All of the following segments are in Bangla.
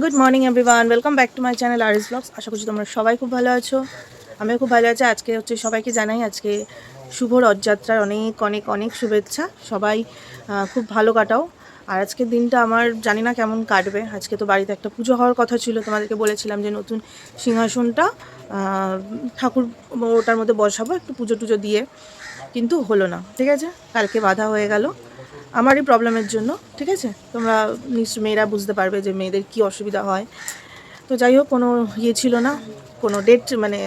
Good morning everyone welcome back to my channel Aris blogs আশা করছি তোমরা সবাই খুব ভালো আছো। আমিও খুব ভালো আছি। আজকে হচ্ছে সবাইকে জানাই আজকে শুভ রথযাত্রার অনেক অনেক অনেক শুভেচ্ছা। সবাই খুব ভালো কাটাও। আর আজকের দিনটা আমার জানি না কেমন কাটবে। আজকে তো বাড়িতে একটা পুজো হওয়ার কথা ছিল। তোমাদেরকে বলেছিলাম যে নতুন সিংহাসনটা ঠাকুর ওটার মধ্যে বসাবো, একটু পুজো টুজো দিয়ে। কিন্তু হলো না, ঠিক আছে? কালকে বাধা হয়ে গেল। আমারই প্রবলেমের জন্য, ঠিক আছে? তোমরা নিশ্চয় মেয়েরা বুঝতে পারবে যে মেয়েদের কি অসুবিধা হয়। তো যাই হোক, কোনো ইয়ে ছিল না, কোনো ডেট মানে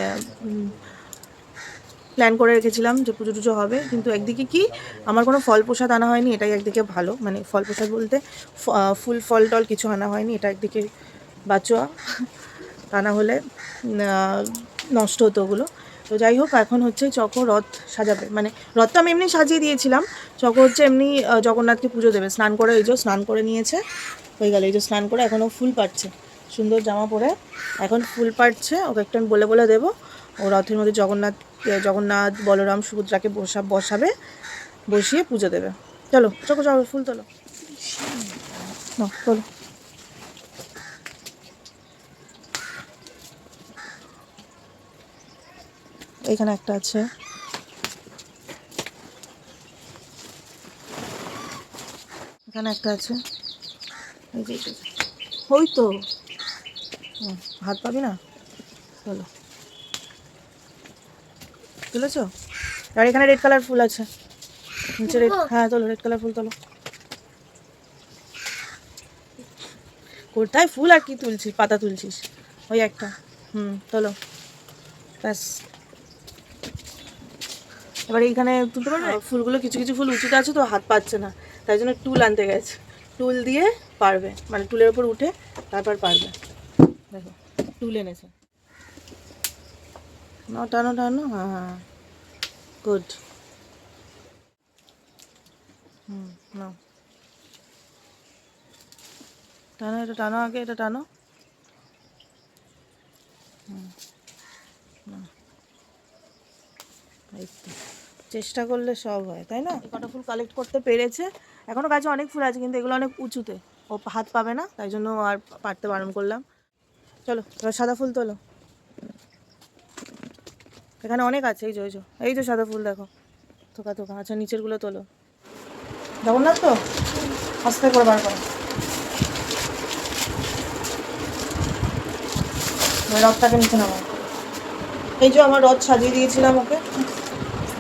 প্ল্যান করে রেখেছিলাম যে পুজো টুজো হবে। কিন্তু একদিকে কি, আমার কোনো ফল প্রসাদ আনা হয়নি, এটাই একদিকে ভালো। মানে ফল প্রসাদ বলতে ফুল, ফল, টল কিছু আনা হয়নি, এটা একদিকে বাচ্চা তা না হলে নষ্ট হতো ওগুলো। তো যাই হোক, এখন হচ্ছে চকো রথ সাজাবে। মানে রথটা আমি এমনি সাজিয়ে দিয়েছিলাম। চকো হচ্ছে এমনি জগন্নাথকে পুজো দেবে। স্নান করে এই যে স্নান করে নিয়েছে, হয়ে গেল। এই যে স্নান করে এখনও ফুল পাচ্ছে সুন্দর জামা পরে এখন ফুল পাচ্ছে ওকে একটু আমি বলে বলে দেবো। ও রথের মধ্যে জগন্নাথ জগন্নাথ, বলরাম, সুভদ্রাকে বসা, বসাবে, বসিয়ে পুজো দেবে। চলো, চকো, চলো, ফুল তোলো। না এখানে একটা আছে। এখানে একটা আছে। ওই তো। হাত পাবি না? চলো। তুলেছো? আর এখানে রেড কালার ফুল আছে। নিচে রেড হ্যাঁ। তোলো রেড কালার ফুল তোলো। কোথায় ফুল আর কি তুলছিস? পাতা তুলছিস? ওই একটা। হুম তোলো। ব্যাস। এবার এইখানে তুলতে পারবে? ফুলগুলো কিছু কিছু ফুল উঁচুতে আছে তো হাত পাচ্ছে না। তাই জন্য টুল আনতে গেছে। টুল দিয়ে পারবে। মানে টুলের উপর উঠে তারপর পারবে। দেখো, টুল এনেছে। না টানো টানো। হ্যাঁ হ্যাঁ। গুড হুম, নাও। টানো, এটা টানো আগে, এটা টানো। হুম নাও। এই তো। চেষ্টা করলে সব হয়, তাই না? কটা ফুল কালেক্ট করতে পেরেছে। এখনও গাছে অনেক ফুল আছে, কিন্তু এগুলো অনেক উঁচুতে। ও হাত পাবে না, তাই জন্য আর পারতে বারণ করলাম। চলো সাদা ফুল তোলো। এখানে অনেক আছে, এই যে এই যে সাদা ফুল দেখো। থোকা থোকা আচ্ছা নিচেরগুলো তোলো। জগন্নাথ তো? আস্তে করে বার করো। রথটাকে নিচে নামাও। এই যে আমার রথ সাজিয়ে দিয়েছিলাম ওকে।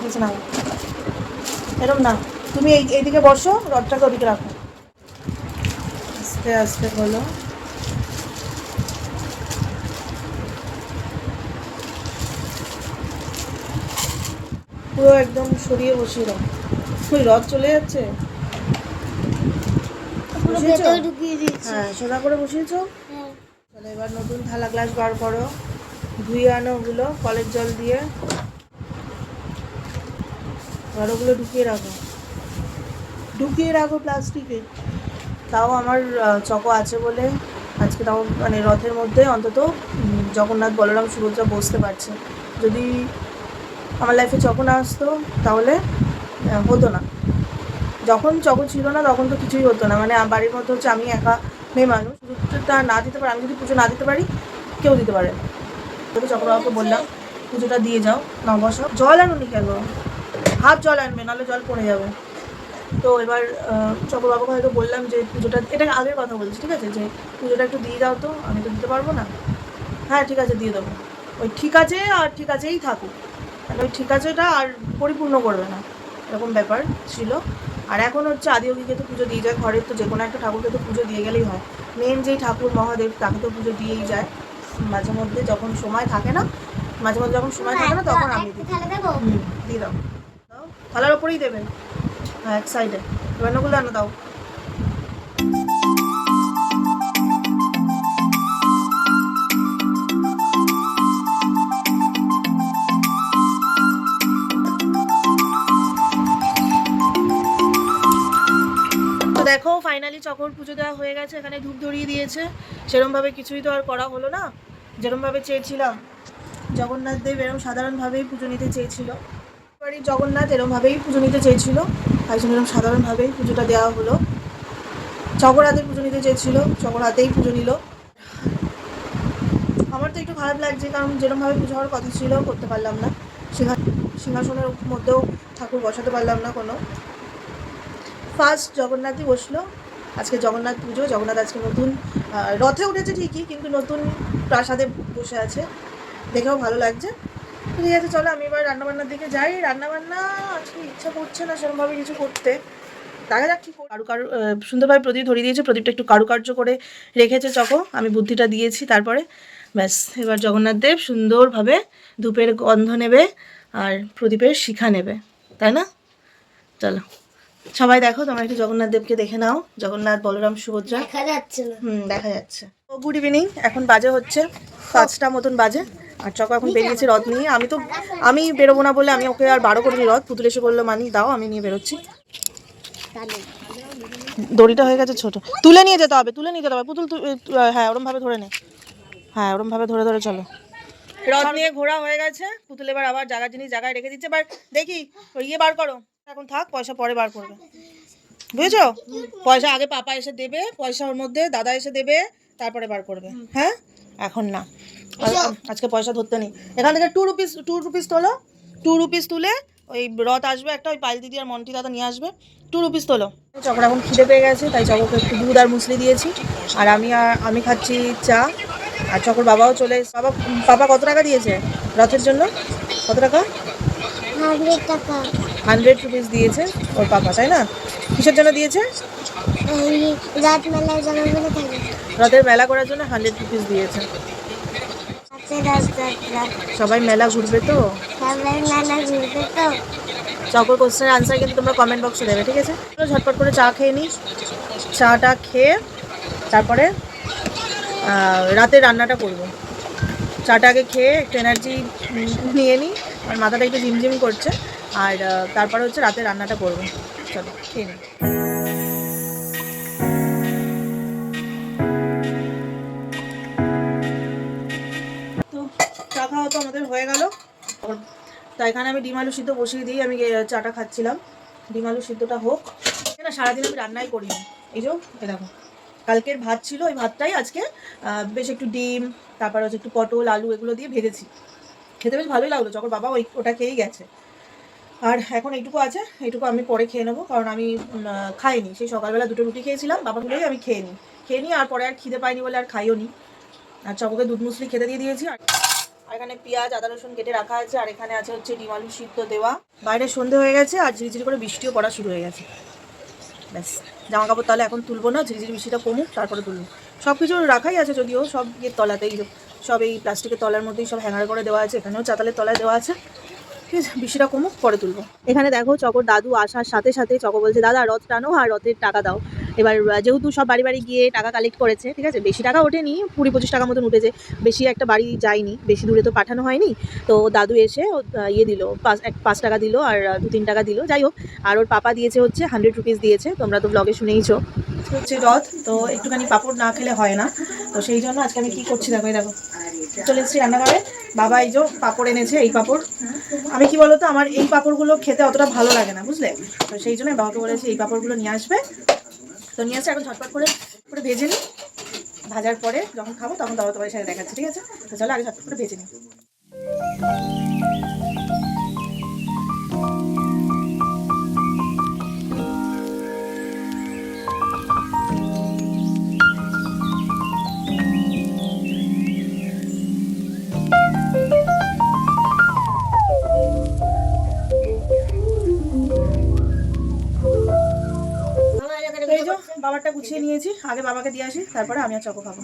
নিচে নামাও এরম না। তুমি এই এইদিকে বসো রথটাকে ওদিকে রাখো। আস্তে আস্তে বলো। পুরো একদম সরিয়ে বসিয়ে দাও। ওই রথ চলে যাচ্ছে? হ্যাঁ সোজা করে বসিয়েছো? হ্যাঁ। তাহলে এবার নতুন থালা গ্লাস বার করো। ধুয়ে আনো ওগুলো কলের জল দিয়ে। আর ওগুলো ঢুকিয়ে রাখো। ঢুকিয়ে রাখো প্লাস্টিকে। তাও আমার চকো আছে বলে আজকে তাও মানে রথের মধ্যে অন্তত জগন্নাথ বলরাম সুভদ্রা বসতে পারছে। যদি আমার লাইফে চকো না আসতো তাহলে হতো না। যখন চকো ছিল না তখন তো কিছুই হতো না। মানে বাড়ির মধ্যে হচ্ছে আমি একা মেয়ে মানুষ। পুজোটা না দিতে পারি, আমি যদি পুজো না দিতে পারি, কেউ দিতে পারে না। চক্রবাবুকে বললাম, পুজোটা দিয়ে যাও, না বসাও। জল আনুনি কেন? হাফ জল আনবে নাহলে জল পড়ে যাবে। তো এবার চক্রবাবুকে হয়তো বললাম যে পুজোটা এটা আগের কথা বলছি ঠিক আছে? যে পুজোটা একটু দিয়ে দাও তো আমি তো দিতে পারব না। হ্যাঁ ঠিক আছে দিয়ে দেবো। ওই ঠিক আছে আর ঠিক আছেই থাকুক। ওই ঠিক আছেটা আর পরিপূর্ণ করবে না। এরকম ব্যাপার ছিল। আর এখন হচ্ছে আদিয়োগীকে তো পুজো দিয়ে যায় ঘরের তো যে কোনো একটা ঠাকুরকে তো পুজো দিয়ে গেলেই হয়। মেন যেই ঠাকুর মহাদেব তাকে তো পুজো দিয়েই যায়। মাঝে মধ্যে যখন সময় থাকে না মাঝে মধ্যে যখন সময় থাকে না তখন আমি দিয়ে দাও। থালার ওপরেই দেবেন। হ্যাঁ এক সাইডে এবার নগুলো আনো, দাও। দেখো ফাইনালি চকর পুজো দেওয়া হয়ে গেছে। এখানে ধূপ ধরিয়ে দিয়েছে। সেরমভাবে কিছুই তো আর করা হলো না। যেরমভাবে চেয়েছিলাম। জগন্নাথ দেব এরম সাধারণভাবেই পুজো নিতে চেয়েছিল। বাড়ির জগন্নাথ এরমভাবেই পুজো নিতে চেয়েছিল। তাই জন্য এরম সাধারণভাবেই পুজোটা দেওয়া হলো। চকরাতের পুজো নিতে চেয়েছিল চকরাতেই পুজো নিল। আমার তো একটু খারাপ লাগছে, কারণ যেরকমভাবে পুজো হওয়ার কথা ছিল, করতে পারলাম না। সিংহা সিংহাসনের মধ্যেও ঠাকুর বসাতে পারলাম না কোনো। ফার্স্ট জগন্নাথই বসল। আজকে জগন্নাথ পুজো, জগন্নাথ আজকে নতুন রথে উঠেছে ঠিকই, কিন্তু নতুন প্রাসাদে বসে আছে। দেখেও ভালো লাগছে। তো ঠিক আছে চলো আমি এবার রান্নাবান্নার দিকে যাই। রান্নাবান্না আজকে ইচ্ছা করছে না সেরকমভাবে কিছু করতে। দেখা যাক কি। কারু কারু সুন্দরভাবে প্রদীপ ধরিয়ে দিয়েছে প্রদীপটা একটু কারুকার্য করে রেখেছে চকো। আমি বুদ্ধিটা দিয়েছি তারপরে ব্যাস এবার জগন্নাথ দেব সুন্দরভাবে ধূপের গন্ধ নেবে আর প্রদীপের শিখা নেবে তাই না? চলো সবাই দেখো তোমরা একটু জগন্নাথ দেবকে দেখে নাও। জগন্নাথ বলরাম সুভদ্রা। দেখা যাচ্ছে হুম দেখা যাচ্ছে। গুড ইভিনিং এখন বাজে হচ্ছে পাঁচটা মতন বাজে। আর চক এখন বেরিয়েছে রথ নিয়ে। আমি তো আমি বেরোবো না বলে আমি ওকে আর বারো করিনি রথ। পুতুল এসে বলল মানি দাও, আমি নিয়ে বেরোচ্ছি। দড়িটা হয়ে গেছে ছোট। তুলে নিয়ে যেতে হবে, তুলে নিয়ে যেতে হবে। পুতুল হ্যাঁ ওরম ভাবে ধরে নে। হ্যাঁ ওরম ভাবে ধরে ধরে চলো। রথ নিয়ে ঘোরা হয়ে গেছে। পুতুল এবার আবার জায়গা, জিনিস জায়গায় রেখে দিচ্ছে। এবার দেখি ইয়ে বার করো। এখন থাক, পয়সা পরে বার করবে। বুঝেছ? পয়সা আগে পাপা এসে দেবে, পয়সা ওর মধ্যে, দাদা এসে দেবে, তারপরে বার করবে। হ্যাঁ? এখন না। আজকে পয়সা ধরতে নেই। এখান থেকে টু রুপিস টু রুপিস তোলো। টু রুপিস তুলে ওই রথ আসবে একটা ওই পাইল দিদি আর মন্টি দাদা নিয়ে আসবে। টু রুপিস তোলো। চকর এখন খিদে পেয়ে গেছে তাই চকরকে একটু দুধ আর মুসলি দিয়েছি। আর আমি আর আমি খাচ্ছি চা। আর চকর বাবাও চলে বাবা পাপা কত টাকা দিয়েছে রথের জন্য? কত টাকা? হান্ড্রেড রুপিস দিয়েছে ওর পাপা তাই না? কিসের জন্য দিয়েছে? রথের মেলা করার জন্য হান্ড্রেড রুপিস দিয়েছে। সবাই মেলা ঘুরবে তো? সবাই মেলা ঘুরবে তো। চকর কোশ্চেনের আনসার কিন্তু তোমরা কমেন্ট বক্সে দেবে ঠিক আছে? ঝটপট করে চা খেয়ে নিই। চাটা খেয়ে তারপরে রাতে রান্নাটা করব। চাটা আগে খেয়ে একটু এনার্জি নিয়ে নিই। আর মাথাটা একটু ঝিমঝিম করছে। আর তারপরে হচ্ছে রাতে রান্নাটা করব। চলো খেয়ে নিই। তা এখানে আমি ডিম আলু সিদ্ধ বসিয়ে দিই, আমি চাটা খাচ্ছিলাম। ডিম আলু সিদ্ধটা হোক। না সারাদিন আমি রান্নাই করিনি। এই যে দেখো, কালকের ভাত ছিল, ওই ভাতটাই আজকে বেশ একটু ডিম, তারপর হচ্ছে একটু পটল, আলু এগুলো দিয়ে ভেজেছি। খেতে বেশ ভালোই লাগল, যখন বাবা ওই, ওটা খেয়েই গেছে। আর এখন এইটুকু আছে, এইটুকু আমি পরে খেয়ে নেব, কারণ আমি খাইনি। সেই সকালবেলা দুটো রুটি খেয়েছিলাম, বাবা বাবাগুলোই আমি খেয়ে নিই খেয়ে নিই আর পরে আর খিদে পাইনি বলে আর খাইও নি। আর চককে দুধ মুসলি খেতে দিয়ে দিয়েছি, আর আর এখানে পেঁয়াজ, আদা, রসুন কেটে রাখা আছে, আর এখানে আছে হচ্ছে ডিম, আলু সিদ্ধ দেওয়া। বাইরে সন্ধে হয়ে গেছে, আর ঝিরিঝিরি করে বৃষ্টিও পড়া শুরু হয়ে গেছে। ব্যাস জামা কাপড় তাহলে এখন তুলবো না, ঝিরিঝিরি বৃষ্টিটা কমুক, তারপরে তুলবো। সব কিছু রাখাই আছে যদিও, সব ইয়ের তলাতেই, সব এই প্লাস্টিকের তলার মধ্যেই সব হ্যাঙ্গার করে দেওয়া আছে, এখানেও চাতালের তলায় দেওয়া আছে। ঠিক আছে, বৃষ্টিটা কমুক, পরে তুলবো। এখানে দেখো চকর দাদু আসার সাথে সাথে চকর বলছে, দাদা, রথ টানো আর রথের টাকা দাও। এবার যেহেতু সব বাড়ি বাড়ি গিয়ে টাকা কালেক্ট করেছে, ঠিক আছে? বেশি টাকা ওঠেনি, কুড়ি পঁচিশ টাকা মতন উঠেছে। বেশি একটা বাড়ি যায়নি, বেশি দূরে তো পাঠানো হয়নি। তো দাদু এসে ইয়ে দিল, পাঁচ, এক, পাঁচ টাকা দিল আর দু তিন টাকা দিল। যাই হোক, আর ওর পাপা দিয়েছে হচ্ছে হান্ড্রেড রুপিস দিয়েছে। তোমরা তো ব্লগে শুনেইছো। হচ্ছে রথ, তো একটুখানি পাপড় না খেলে হয় না। তো সেই জন্য আজকে আমি কি করছি দেখো দেখো। চলে এসেছি রান্নাঘরে। বাবা এই যে পাপড় এনেছে, এই পাপড়। আমি কি বলতো, আমার এই পাপড়গুলো খেতে অতটা ভালো লাগে না, বুঝলে? তো সেই জন্য বাবাকে বলেছি, এই পাপড়গুলো নিয়ে আসবে। তো নিয়ে আসছে এখন ঝটপট করে করে ভেজে নিই। ভাজার পরে যখন খাব তখন দাবা তোমার সাথে দেখাচ্ছি, ঠিক আছে? তো চলো আগে ঝটপট করে ভেজে নিই। গুছিয়ে নিয়েছি আগে বাবাকে দিয়ে আসি তারপরে আমি আর চকো খাব।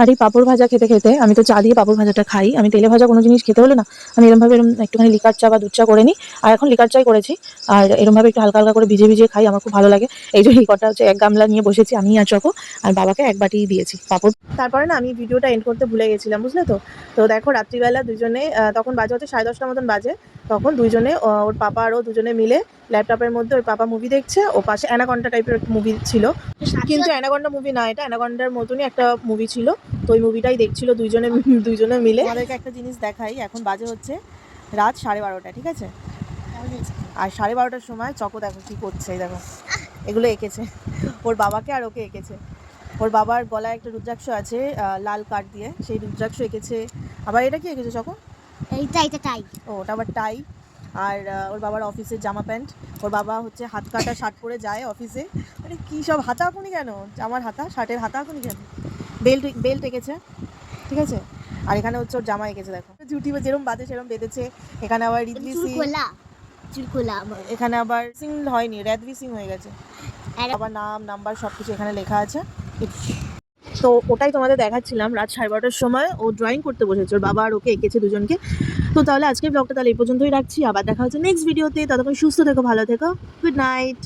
আর এই পাঁপড় ভাজা খেতে খেতে আমি তো চা দিয়ে পাঁপড় ভাজাটা খাই। আমি তেলে ভাজা কোনো জিনিস খেতে হলে না আমি এরমভাবে এরম একটুখানি লিকার চা বা দুধ চা করে নিই। আর এখন লিকার চাই করেছি আর এরমভাবে একটু হালকা হালকা করে ভিজে ভিজে খাই আমার খুব ভালো লাগে। এই যে এই কটা হচ্ছে এক গামলা নিয়ে বসেছি আমি আর চকো আর বাবাকে এক বাটি দিয়েছি পাঁপড়। তারপরে না আমি ভিডিওটা এন্ড করতে ভুলে গেছিলাম বুঝলে তো? তো দেখো রাত্রিবেলা দুজনে তখন বাজে হচ্ছে সাড়ে দশটার মতন বাজে। তখন দুজনে ওর পাপা আরও দুজনে মিলে ল্যাপটপের মধ্যে ওর পাপা মুভি দেখছে। ও পাশে অ্যানাকন্ডা টাইপের একটা মুভি ছিল। কিন্তু অ্যানাকন্ডা মুভি না, এটা অ্যানাকন্ডার মতনই একটা মুভি ছিল। তো ওই মুভিটাই দেখছিল দুইজনে দুইজনে মিলে। আমাদেরকে একটা জিনিস দেখাই, এখন বাজে হচ্ছে রাত সাড়ে বারোটা, ঠিক আছে? আর সাড়ে বারোটার সময় চকো দেখো কী করছে দেখো। এগুলো এঁকেছে। ওর বাবাকে আর ওকে এঁকেছে। ওর বাবার গলায় একটা রুদ্রাক্ষ আছে লাল কাঠ দিয়ে। সেই রুদ্রাক্ষ এঁকেছে। আবার এটা কি এঁকেছে যখন এইটা এটা তাই ও ওটা আবার টাই। আর ওর বাবার অফিসের জামা প্যান্ট। ওর বাবা হচ্ছে হাত কাটা শার্ট পরে যায় অফিসে। মানে কী সব হাতা এখনই কেন? জামার হাতা শার্টের হাতা এখনই কেন? বেল্ট বেল্ট এঁকেছে ঠিক আছে? আর এখানে হচ্ছে ওর জামা এঁকেছে দেখো। জুটি যেরকম বাঁধে সেরকম বেঁধেছে। এখানে আবার রিদলি সিং এখানে আবার সিং হয়নি রেদভি সিং হয়ে গেছে। আবার নাম নাম্বার সব কিছু এখানে লেখা আছে। তো ওটাই তোমাদের দেখাচ্ছিলাম রাত সাড়ে বারোটার সময়। ও ড্রয়িং করতে বসেছে, ওর বাবা আর ওকে এঁকেছে দুজনকে। তো তাহলে আজকের ব্লগটা তাহলে এই পর্যন্তই রাখছি। আবার দেখা হচ্ছে নেক্সট ভিডিওতে ততক্ষণ সুস্থ থেকো, ভালো থেকো। Good night